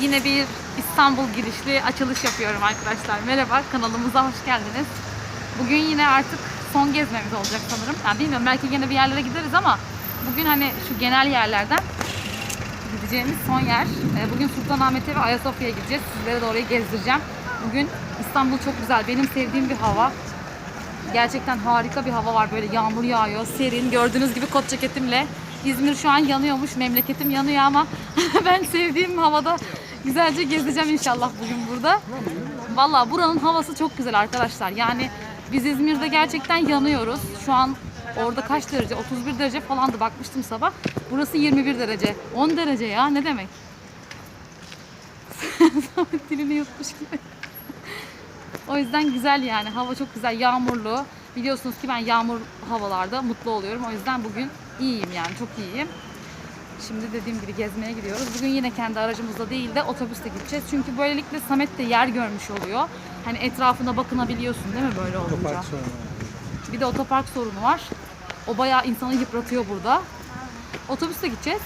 Yine bir İstanbul girişli açılış yapıyorum arkadaşlar. Merhaba, kanalımıza hoş geldiniz. Bugün yine artık son gezmemiz olacak sanırım. Yani bilmiyorum belki yine bir yerlere gideriz ama bugün hani şu genel yerlerden gideceğimiz son yer. Ee, Bugün Sultanahmet'e ve Ayasofya'ya gideceğiz. Sizlere de orayı gezdireceğim. Bugün İstanbul çok güzel. Benim sevdiğim bir hava. Gerçekten harika bir hava var. Böyle yağmur yağıyor, serin. Gördüğünüz gibi kot ceketimle. İzmir şu an yanıyormuş. Memleketim yanıyor ama ben sevdiğim havada güzelce gezeceğim inşallah bugün burada. Valla buranın havası çok güzel arkadaşlar. Yani biz İzmir'de gerçekten yanıyoruz. Şu an orada kaç derece? 31 derece falandı bakmıştım sabah. Burası 21 derece. 10 derece ya ne demek? Dilini yutmuş gibi. O yüzden güzel yani. Hava çok güzel. Yağmurlu. Biliyorsunuz ki ben yağmur havalarda mutlu oluyorum. O yüzden bugün iyiyim yani. Çok iyiyim. Şimdi dediğim gibi gezmeye gidiyoruz. Bugün yine kendi aracımızla değil de otobüste gideceğiz. Çünkü böylelikle Samet de yer görmüş oluyor. Hani etrafına bakınabiliyorsun değil mi böyle olunca? Bir de otopark sorunu var. O bayağı insanı yıpratıyor burada. Otobüste gideceğiz.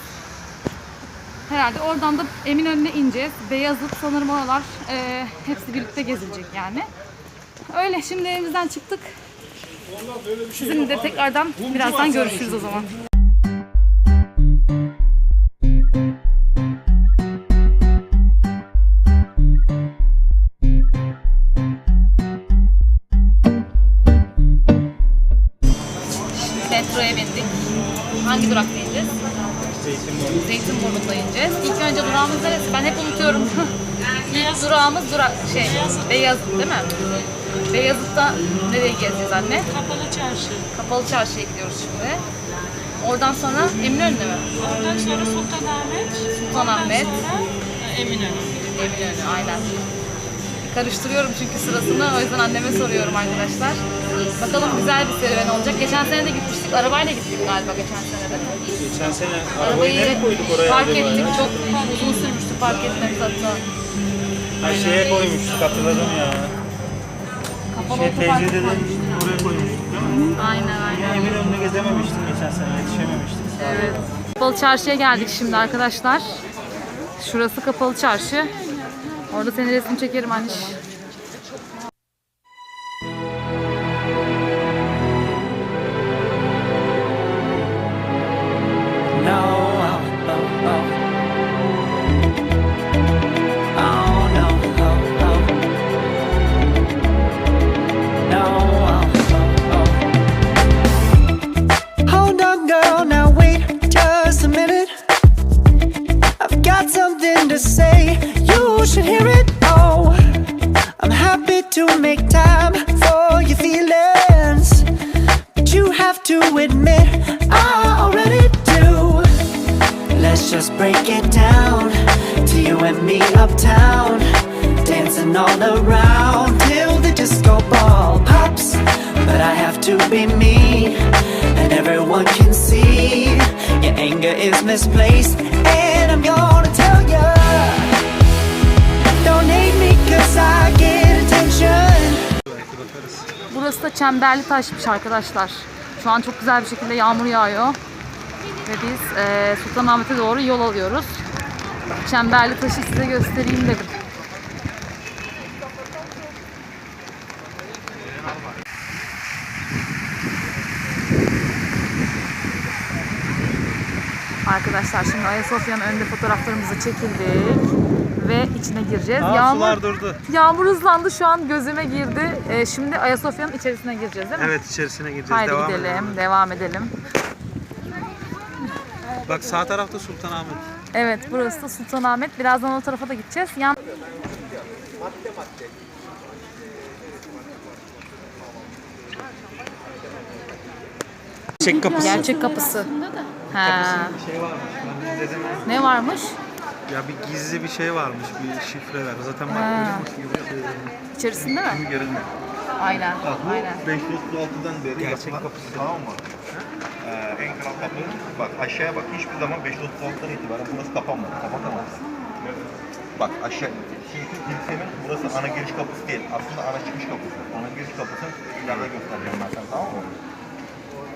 Herhalde oradan da Eminönü'ne ineceğiz. Beyazıt sanırım oralar e, hepsi birlikte gezilecek yani. Öyle şimdi evimizden çıktık. Sizinle de tekrardan birazdan görüşürüz o zaman. Beyazıt değil mi? Beyazıt'ta nereye gezeceğiz anne? Kapalı çarşı. Kapalı çarşıya gidiyoruz şimdi. Oradan sonra Eminönü'ne mi? Ondan sonra Sultanahmet. Sultanahmet. Ondan sonra e, Eminönü. Eminönü aynen. Karıştırıyorum çünkü sırasını o yüzden anneme soruyorum arkadaşlar. Bakalım güzel bir serüven olacak. Geçen sene de gitmiştik. Arabayla gittik galiba geçen sene de. Geçen sene arabayı nereye Arabayı koyduk oraya park ettik. Çok uzun sürmüştü park etmemiz hatta. Ha şeye koymuştuk hatırladım ya. Kapalı Şey otopark teyze dedi koymuştuk. buraya koymuştuk değil mi? Aynen aynen. Eminönü'nde gezememiştik geçen sene yetişememiştik. Evet. Kapalı çarşıya geldik şimdi arkadaşlar. Şurası kapalı çarşı. Orada senin resim çekerim anne. And me uptown. Dancing all around till the disco ball pops. But I have to be me, and everyone can see your anger is misplaced. And I'm gonna tell ya. Don't hate me cause I get attention. Burası da Çemberli Taş'mış arkadaşlar. Şu an çok güzel bir şekilde yağmur yağıyor. Ve biz eee Sultanahmet'e doğru yol alıyoruz. Çemberli Taş'ı size göstereyim dedim. Arkadaşlar şimdi Ayasofya'nın önünde fotoğraflarımızı çekildik ve içine gireceğiz. Aa, Yağmur, sular durdu. Yağmur hızlandı şu an gözüme girdi. Ee, şimdi Ayasofya'nın içerisine gireceğiz değil mi? Evet içerisine gireceğiz. Haydi Devam gidelim, edelim. devam edelim. Bak sağ tarafta Sultanahmet. Evet, burası da Sultanahmet. Birazdan o tarafa da gideceğiz. Yan Çek kapısı. gerçek kapısı. Ha. Bir şey varmış. Ben de dedim ya. Ne varmış? Ya bir gizli bir şey varmış. Bir şifreler. Zaten bak Ha. şeylerini. İçerisinde mi? Görünme. Aynen. Bak bu Aynen. 536'dan beri Gerçek yapılan, kapısı. Tamam mı? Ee, en kral kapı. Bak aşağıya bak hiçbir zaman 536'dan itibaren burası kapanmadı. Kapatamazsın. Bak aşağı. Kilisenin burası ana giriş kapısı değil. Aslında ana çıkış kapısı. Ana giriş kapısı ileride göstereceğim ben sana tamam mı?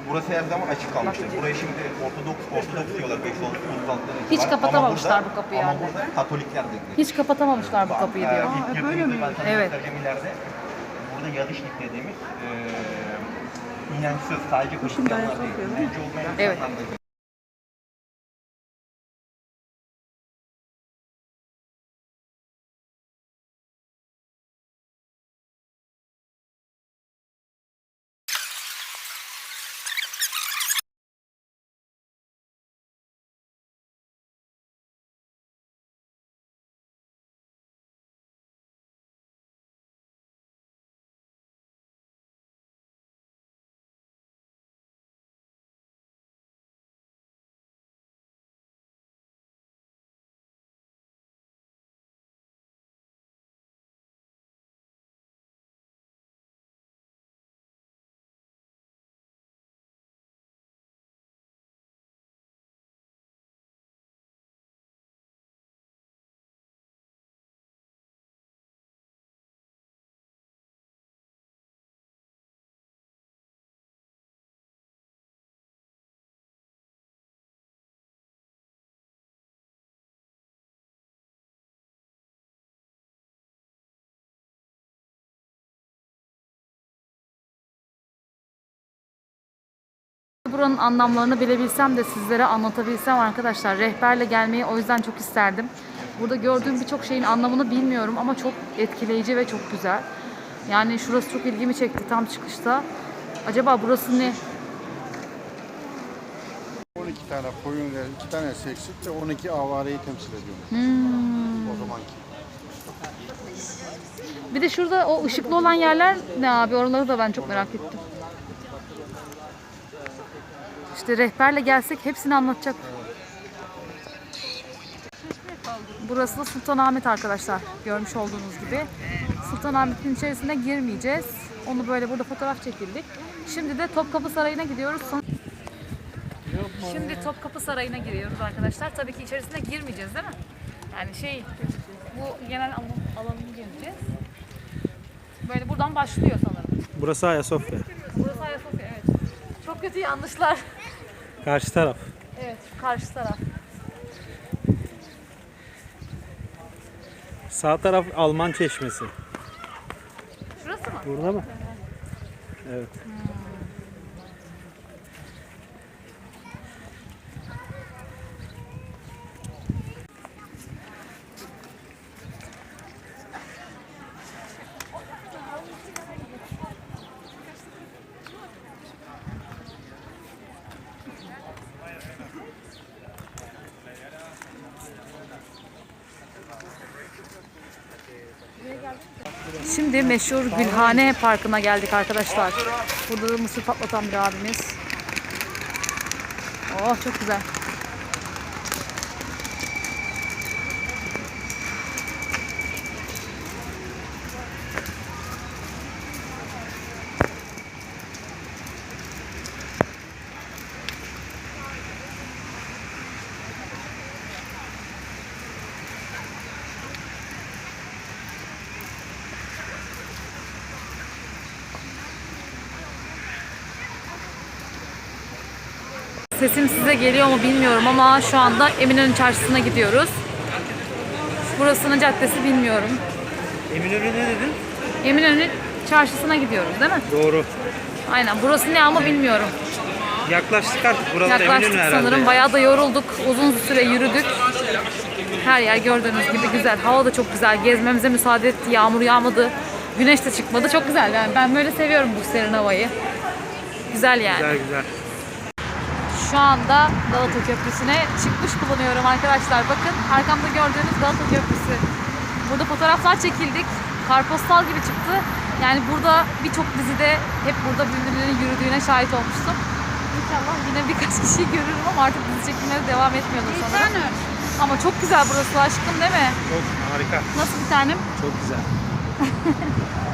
burası her zaman açık kalmıştır. Buraya şimdi Ortodoks, Ortodoks diyorlar 536'dan Hiç kapatamamışlar bu kapıyı Ama yani. burada Katolikler de. Hiç kapatamamışlar bu kapıyı diyor. Girdiğimizde ben sana Evet. Burada yarışlık dediğimiz e, inançsız sadece Hristiyanlar değil. İnançlı olmayan Evet. Buranın anlamlarını bilebilsem de sizlere anlatabilsem arkadaşlar rehberle gelmeyi o yüzden çok isterdim. Burada gördüğüm birçok şeyin anlamını bilmiyorum ama çok etkileyici ve çok güzel. Yani şurası çok ilgimi çekti tam çıkışta. Acaba burası ne? 12 tane koyun ve 2 tane seksik ve 12 avareyi temsil ediyormuş. Hmm. O zamanki. Bir de şurada o ışıklı olan yerler ne abi? Oraları da ben çok merak ettim. İşte rehberle gelsek hepsini anlatacak. Burası da Sultanahmet arkadaşlar. Görmüş olduğunuz gibi. Sultanahmet'in içerisine girmeyeceğiz. Onu böyle burada fotoğraf çekildik. Şimdi de Topkapı Sarayı'na gidiyoruz. Son- Şimdi Topkapı Sarayı'na giriyoruz arkadaşlar. Tabii ki içerisine girmeyeceğiz değil mi? Yani şey bu genel alan, alanını gezeceğiz. Böyle buradan başlıyor sanırım. Burası Ayasofya. Burası Ayasofya evet. Çok kötü yanlışlar. Karşı taraf. Evet karşı taraf. Sağ taraf Alman çeşmesi. Şurası mı? Burada mı? Evet. Şimdi meşhur Gülhane Parkı'na geldik arkadaşlar. Burada da mısır patlatan bir abimiz. Oh çok güzel. Sesim size geliyor mu bilmiyorum ama şu anda Eminönü Çarşısı'na gidiyoruz. Burasının caddesi bilmiyorum. Eminönü ne dedin? Eminönü Çarşısı'na gidiyoruz değil mi? Doğru. Aynen. Burası ne ama bilmiyorum. Yaklaştık artık. Buralar Yaklaştık Eminönü herhalde. sanırım. Bayağı da yorulduk. Uzun süre yürüdük. Her yer gördüğünüz gibi güzel. Hava da çok güzel. Gezmemize müsaade etti. Yağmur yağmadı. Güneş de çıkmadı. Çok güzel yani. Ben böyle seviyorum bu serin havayı. Güzel yani. Güzel güzel. Şu anda Galata Köprüsü'ne çıkmış bulunuyorum arkadaşlar. Bakın arkamda gördüğünüz Galata Köprüsü. Burada fotoğraflar çekildik. Karpostal gibi çıktı. Yani burada birçok dizide hep burada birbirlerinin yürüdüğüne şahit olmuştum. İnşallah yine birkaç kişi görürüm ama artık dizi çekimleri devam etmiyordur sanırım. Ama çok güzel burası aşkım değil mi? Çok harika. Nasıl bir tanem? Çok güzel.